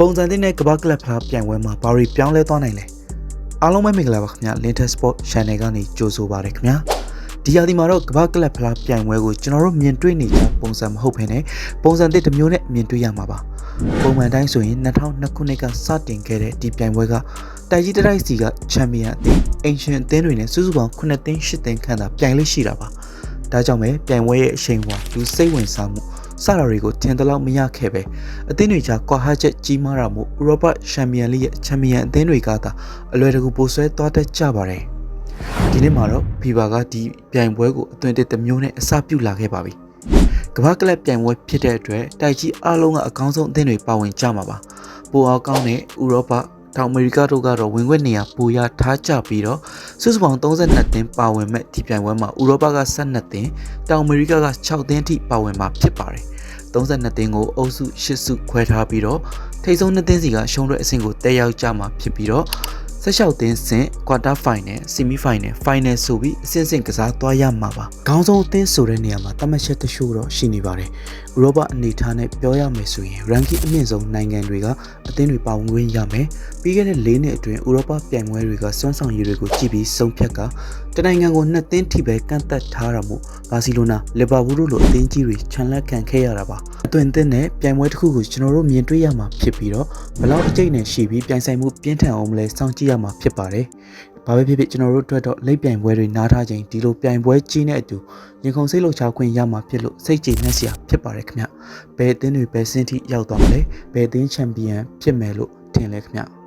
ပုံစံသစ်နဲ့ကမ္ဘာကလပ်ဖလားပြိုင်ပွဲမှာဘာတွေပြောင်းလဲသွားနိုင်လဲအားလုံးပဲမင်္ဂလာပါခင်ဗျ Linter Sport Channel ကနေကြိုဆိုပါရခင်ဗျာဒီရာသီမှာတော့ကမ္ဘာကလပ်ဖလားပြိုင်ပွဲကိုကျွန်တော်တို့မြင်တွေ့နေကြပုံစံမဟုတ်ဘဲနဲ့ပုံစံသစ်တစ်မျိုးနဲ့မြင်တွေ့ရမှာပါပုံမှန်တိုင်းဆိုရင်2002ခုနှစ်ကစတင်ခဲ့တဲ့ဒီပြိုင်ပွဲကတိုက်ကြီးတိုက်စီကချန်ပီယံအသင်းအင်ရှင်အသင်းတွေနဲ့စုစုပေါင်း9သိန်း10သိန်းခန့်သာပြိုင်လေးရှိတာပါဒါကြောင့်ပဲပြိုင်ပွဲရဲ့အရှိန်အဝါလူစိတ်ဝင်စားမှု စတာတွေကိုထင်သလောက်မရခဲ့ပဲအသင်းတွေကြားကွာဟချက်ကြီးမားတာမို့ဥရောပချန်ပီယံလိရဲ့ချန်ပီယံအသင်းတွေကသာအလွယ်တကူပိုဆွဲသွားတတ်ကြပါတယ်ဒီနေ့မှာတော့ဖီဘာကဒီပြိုင်ပွဲကိုအသွင်တစ်တစ်မျိုးနဲ့အစပြုလာခဲ့ပါပြီကမ္ဘာကလပ်ပြိုင်ပွဲဖြစ်တဲ့အတွက်တိုက်ကြီးအားလုံးကအကောင်းဆုံးအသင်းတွေပါဝင်ကြမှာပါပိုအားကောင်းတဲ့ဥရောပ တောင်အမေရိကတို့ကတော့ဝင်ခွင့်နေရာပိုရထားကြပြီးတော့စုစုပေါင်း32သင်းပါဝင်မဲ့ဒီပြိုင်ပွဲမှာဥရောပက12သင်းတောင်အမေရိကက6သင်းထိပါဝင်မှာဖြစ်ပါတယ်32သင်းကိုအုပ်စု8စုခွဲထားပြီးတော့ထိပ်ဆုံး2သင်းစီကရှုံးတဲ့အဆင့်ကိုတက်ရောက်ကြမှာဖြစ်ပြီးတော့ 16သင်းဆင့် quarter final semi final final ဆိုပြီးအဆင့်ဆင့်ကစားသွားရမှာပါ။ခေါင်းဆုံးအသင်းဆိုတဲ့နေရာမှာတတ်မှတ်ချက်တချို့တော့ရှိနေပါတယ်။ဥရောပအနေထားနဲ့ပြောရမယ်ဆိုရင် ranking အမြင့်ဆုံးနိုင်ငံတွေကအသင်းတွေပါဝင်ခွင့်ရမယ်။ပြီးခဲ့တဲ့၄နှစ်အတွင်းဥရောပပြိုင်ပွဲတွေကစွမ်းဆောင်ရည်တွေကိုကြည့်ပြီးဆုံးဖြတ်ကတနိုင်ငံကိုနှစ်သင်းထိပဲကန့်သက်ထားတာမို့ဘာစီလိုနာလီဗာပူးတို့လိုအသင်းကြီးတွေခြံလက်ခံခဲ့ရတာပါ။ အသွင်သစ်နဲ့ပြိုင်ပွဲတစ်ခုကိုကျွန်တော်တို့မြင်တွေ့ရမှာဖြစ်ပြီးတော့ဘလောက်အကျိတ်နဲ့ရှိပြီးပြိုင်ဆိုင်မှုပြင်းထန်အောင်မလဲစောင့်ကြည့်ရမှာဖြစ်ပါတယ်။ဘာပဲဖြစ်ဖြစ်ကျွန်တော်တို့အတွက်တော့လိပ်ပြိုင်ပွဲတွေနားထားခြင်းဒီလိုပြိုင်ပွဲကြီးနဲ့အတူရင်ခုန်စိတ်လှုပ်ရှားခွင့်ရမှာဖြစ်လို့စိတ်ကြည်နှက်စရာဖြစ်ပါတယ်ခင်ဗျ။ဘယ်အသင်းတွေပဲစင်းထိရောက်သွားမလဲ။ဘယ်အသင်းချန်ပီယံဖြစ်မယ်လို့ထင်လဲခင်ဗျ။